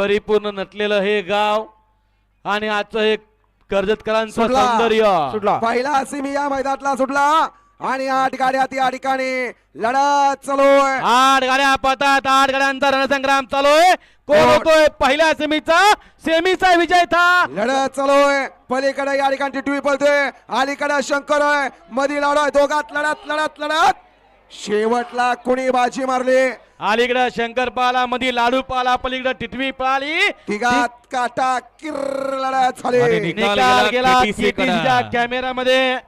परिपूर्ण नटलेलं हे गाव आणि आजचं हे कर्जतकरांचं सुटला. सौंदर्य. सुटला. पहिला सिमी या मैदानातला सुटला. आणि आठ गाड्या या ठिकाणी लढत चालू आहे. आठ गाड्या पतात आठ गाड्यांचा रणसंग्राम चालू आहे. कोण कोण? होतोय पहिल्या सेमीचा? सेमीचा विजयता लढत चालू आहे. पलीकडे या ठिकाणी टिटवी पळतोय अलीकडे शंकर आहे. मधी लढ आहे दोघात लढत लढत लढत. शेवटला कुणी बाजी मारली? अलीकडे शंकर पाला मध्ये लाडू पाला पलीकडे टिटवी पळाली तिघात काटा किर आणि झाली निकाल निकाल गेला गेला TTC कडं. TTC च्या कॅमेरामध्ये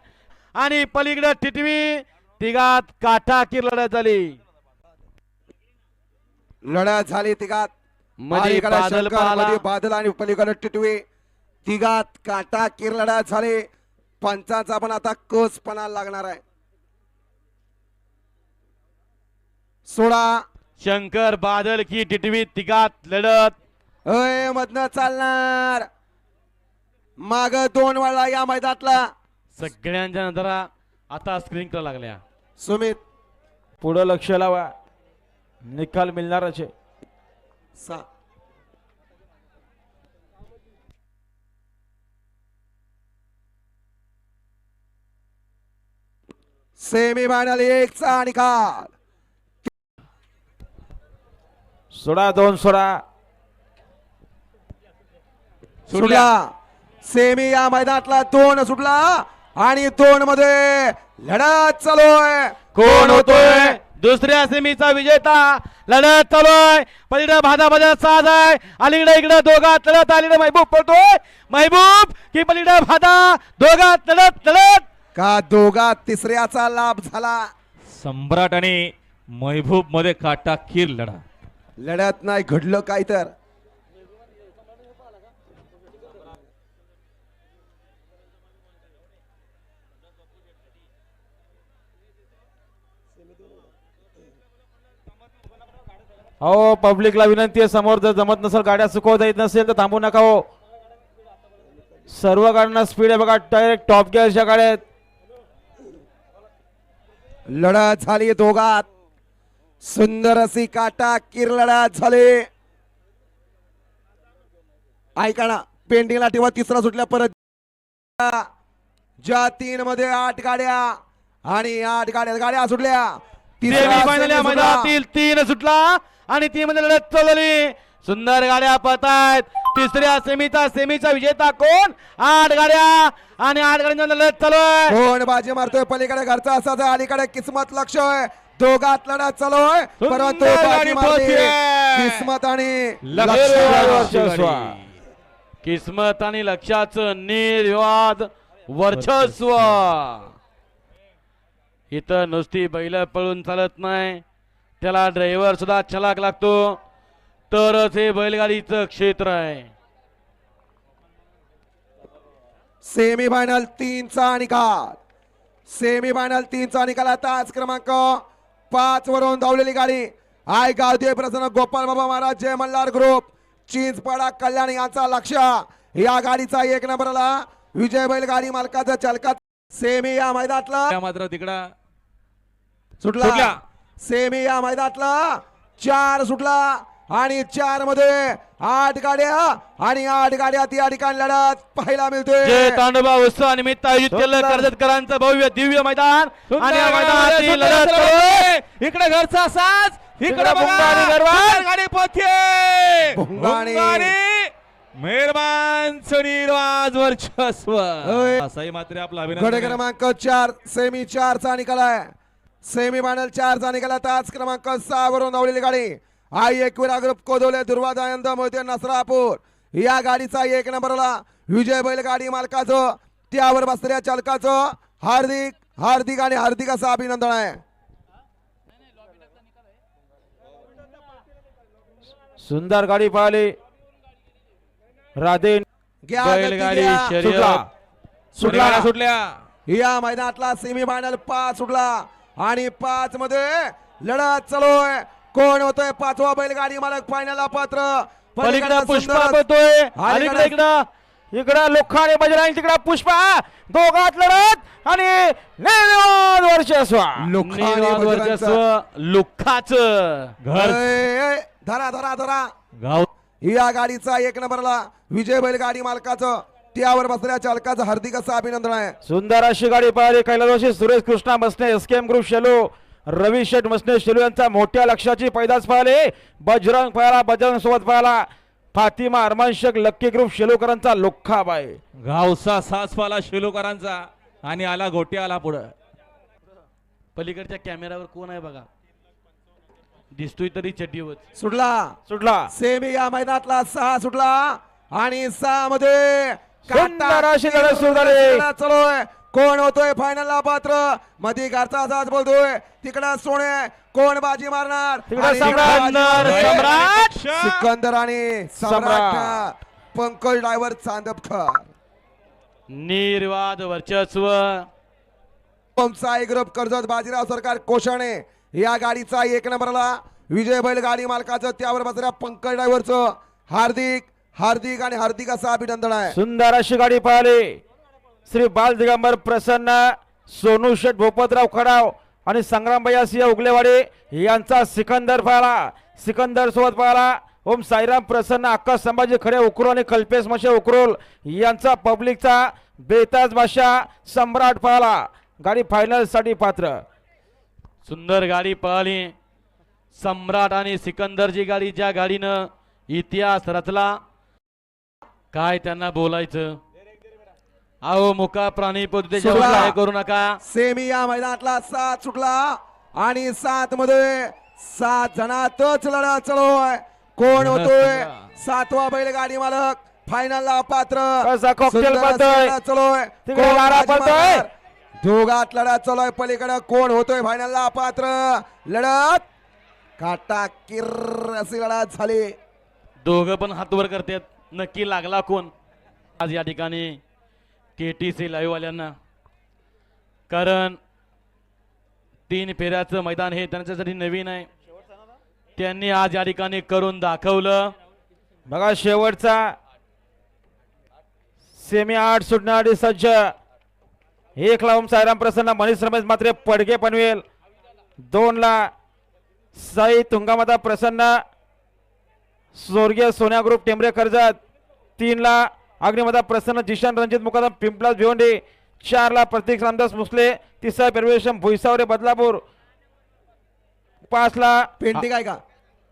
आणि पलीकडे टिटवी तिघात काटा की लढत झाली. लढत झाली तिघात. मध्ये अलीकडे बादल शंकर, पाला मध्ये बादल आणि पलीकडे टिटवी. तिघात काटा किर लढत झाली. पंचाचा पण आता कोचपणा लागणार आहे. सोळा शंकर बादल की टिटवी तिघात लढत. अय मधनं चालणार. माग दोन वेळा या मैदानातला. सगळ्यांच्या नजरा आता स्क्रीन करायला लागल्या. सुमित. पुढं लक्ष लावा. निकाल मिळणारच आहे. सा. सेमी फायनल एकचा निकाल. सोळा दोन सोळा सुटला. सेमी या मैदानातला दोन सुटला. आणि दोन मध्ये लढत चालू आहे कोण होतोय? दुसऱ्या सेमीचा विजेता लढत चालूय. पलीकडे भादा भादा साज आहे. अलीकडे इकडे दोघात लढत अलीकडे महबूब पळतोय. महबूब की पलीकडे भादा दोघात लढत लढत. का दोघात तिसऱ्याचा लाभ झाला? सम्राट आणि महबूबमध्ये काटा खीर लढा. लढत नाही घडलं काय तर? हो पब्लिकला विनंती आहे समोर जर जमत नसेल गाड्या चुकवता येत नसेल तर थांबू नका हो. सर्व गाड्यांना स्पीड आहे बघा डायरेक्ट टॉप गिअरच्या गाड्या लढत झाली दोघात. सुंदर अशी काटा किर लढत झाली. ऐका ना पेंडिंगला ठेवा तिसरा सुटल्या परत ज्या तीन मध्ये आठ गाड्या आणि आठ गाड्या गाड्या सुटल्या. सुटला. मैदानातील तीन सुटला आणि ती मध्ये लढत चालवली सुंदर गाड्या पळतायत. तिसऱ्या सेमीचा सेमीचा विजेता कोण? आठ गाड्या आणि आठ गाड्यांचा लढत चालू आहे. कोण बाजी मारतोय? पलीकडे घरचा आहे, अलीकडे किस्मत लक्ष आहे. दोघात लढत चालू आहे बाजी मारली. किस्मत आणि लक्ष लक्ष वर्चस्व. किस्मत आणि लक्षाचं निर्वाद वर्चस्व. इथं नुसती बैल पळून चालत नाही. त्याला ड्रायव्हर सुद्धा छलाक लागतो. तरच हे बैलगाडीचं क्षेत्र आहे. सेमी फायनल तीनचा निकाल. सेमी फायनल तीनचा निकाल आता आज क्रमांक पाच वरून धावलेली गाडी. आय गावदेव प्रसन्न गोपाल बाबा महाराज जय मल्हार ग्रुप चिंचपाडा कल्याण यांचा लक्ष. या गाडीचा एक नंबरला विजय बैल गाडी मालकाचं चालकात सेमी या मैदानातला. मात्र तिकडं. सुटला. सुटला. सेमी या मैदानातला. चार सुटला. आणि चारमध्ये आठ गाड्या आणि आठ गाड्या या ठिकाणी लढत पाहायला जय मिळतोय तांडोबा उत्सवानिमित्त आयोजित केलेलं सुंदर. कर्जतकरांचं भव्य दिव्य मैदान आणि. इकडे घरचा साज इकडे गाडी वर्चस्व. असाही मात्र आपला क्रमांक चार सेमी चार चा निकाल आहे. सेमी फायनल चार चा निकाल. तास क्रमांक सहा वरून धावलेली गाडी. आई एकविरा ग्रुप कोदवले दुर्वा दयानंद मोहिते नसरापूर. या गाडीचा एक नंबरला विजय बैल गाडी मालकाचं त्यावर बसलेल्या चालकाचं हार्दिक हार्दिक आणि हार्दिक असं अभिनंदन आहे. सुंदर गाडी पाहिली. राधे बैलगाडी सुटला. सुटला. सुटल्या सुटल्या. या मैदानातला सेमी फायनल पाच सुटला. आणि पाच मध्ये लढत चालू आहे. कोण होतोय पाचवा बैलगाडी मालक फायनलला पात्र? पलीकडे पुष्पा पळतोय अलीकडे- अलीकडे इकडं. इकडं लोखंडे बजरंग तिकडं पुष्पा. दोघात लढत आणि निर्विवाद वर्चस्व. निर्वाद. वर्चस्व लुखाच. घर. धरा धरा धरा. गाव या गाडीचा एक नंबरला विजय बैलगाडी मालकाचं त्यावर बसलेल्या चालकाचं हार्दिक असं अभिनंदन आहे. सुंदर अशी गाडी पळाली. कैलासवासी सुरेश कृष्णा मसने एसकेएम ग्रुप शेलू रवी शेठ मसने शेलू यांचा मोठ्या लक्षाची पैदास पळाली बजरंग पळाला बजरंग सोबत पळाला फातिमा अरमान शेख लक्की ग्रुप शेलूकरांचा लोखा बाय गावचा सास पाला शेलोकरांचा आणि आला गोटी आला पुढं. पलीकडच्या कॅमेऱ्यावर कोण आहे बघा? दिसतोय तरी चड्डीवर. सुटला. सुटला. सेमी या मैदानातला सहा सुटला आणि सहा मध्ये सुंदर अशी लढत सुरू झाली. लढत चालू आहे कोण होतोय फायनलला पात्र? मध्ये घरचा साज बोलतोय. तिकडं सोने कोण बाजी मारणार? सम्राट. सिकंदर आणि सम्राट. पंकज ड्रायव्हर चांदपकर निर्वाद वर्चस्व. ग्रुप कर्जत बाजीराव सरकार कोशाणे या गाडीचा एक नंबरला. विजय बैल गाडी मालकाचं त्यावर बसल्या पंकज ड्रायव्हरचं हार्दिक हार्दिक आणि हार्दिक असं अभिनंदन आहे. सुंदर अशी गाडी पळाली श्री बाल दिगंबर प्रसन्न सोनू शेठ भोपतराव खडाव आणि संग्रामभैया सिंह उगलेवाडे यांचा सिकंदर पाहिला सिकंदर सोबत पाहिला ओम साईराम प्रसन्न अक्का संभाजी खडे उकरोल आणि कल्पेश मशे उकरोल यांचा पब्लिकचा बेताज भाषा सम्राट पळाला गाडी फायनलसाठी पात्र. सुंदर गाडी पळाली सम्राट आणि सिकंदरची गाडी ज्या गाडीनं इतिहास रचला काय त्यांना बोलायचं? अहो मुका प्राणी पद्धतीच्या करू नका. सेमी या मैदानातला सात सुटला आणि सात मध्ये सात जणातच चालू आहे. कोण होतोय? सातवा बैलगाडी मालक पात्र. बाजी पळतोय. मारणार? दोघात लढत चालू आहे. पलीकडे कोण होतोय? फायनलला पात्र. लढत काटा किर अशी लढत झाली. दोघं पण हातवर करतात. नक्की लागला कोण? आज या ठिकाणी के टी सी लाईव्हवाल्यांना. कारण तीन फेऱ्याचं मैदान हे त्यांच्यासाठी नवीन आहे. त्यांनी आज या ठिकाणी करून दाखवलं. बघा शेवटचा सेमी आठ सुटण्यासाठी सज्ज. एक लावून सायराम प्रसन्न मनीष रमेश मात्र पडगे पनवेल. दोन ला साई तुंगामाता प्रसन्न. स्वर्गीय सोन्या ग्रुप टेंबरे कर्जत. तीन ला अग्निमता प्रसन्न जिशान रणजित मुकादम पिंपलास भिवंडी चार ला प्रतीक रामदास मुसले तिसरा परवेशम भुईसावरे बदलापूर पाच ला पेंटिंग आहे का?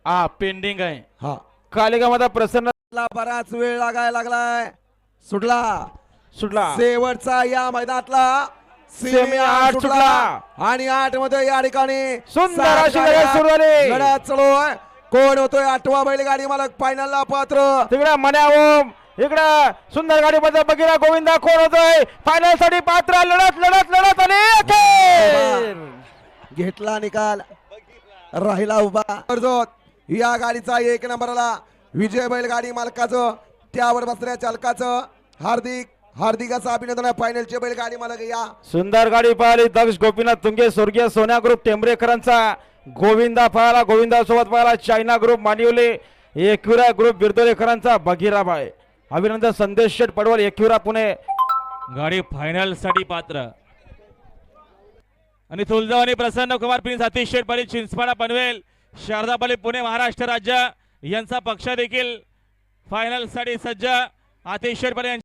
हा पेंडिंग आहे. हा. कालिकामाता प्रसन्न ला बराच वेळ लागायला लागलाय. सुटला. सुटला. शेवटचा या मैदानातला. सेमी आठ सुटला. आणि आठमध्ये या ठिकाणी सुंदर अशी लढत सुरू झाली. लढत चालू आहे कोण होतोय आठवा बैलगाडी मालक फायनलला पात्र? तिकडे मन्या ओम इकडे सुंदर गाडी मध्ये बघिरा गोविंदा कोण होतोय? फायनलसाठी पात्र लढत लढत लढत आणि अखेर. घेतला निकाल. राहिला उभा. कर्जत या गाडीचा एक नंबरला विजय बैलगाडी मालकाचं त्यावर बसणाऱ्या चालकाचं हार्दिक हार्दिक असं अभिनंदन आहे. फायनलचे बैलगाडी मालक या. सुंदर गाडी पळाली दक्ष गोपीनाथ तुंगे स्वर्गीय सोन्या ग्रुप टेंबरेकरांचा. गोविंदा पळाला गोविंदा सोबत पळाला China group Manivale Ekvira group बिरदोलेकरांचा बघिराबाई. अभिनंदन संदेश शेट पडवळ एकविरा पुणे. गाडी फायनलसाठी पात्र. आणि तुळजावणी प्रसन्न कुमार प्रिन्स अतिश पाटील चिंचपाडा पनवेल शारदापाली पुणे महाराष्ट्र राज्य यांचा पक्ष देखील फायनलसाठी सज्ज. अतिश पाटील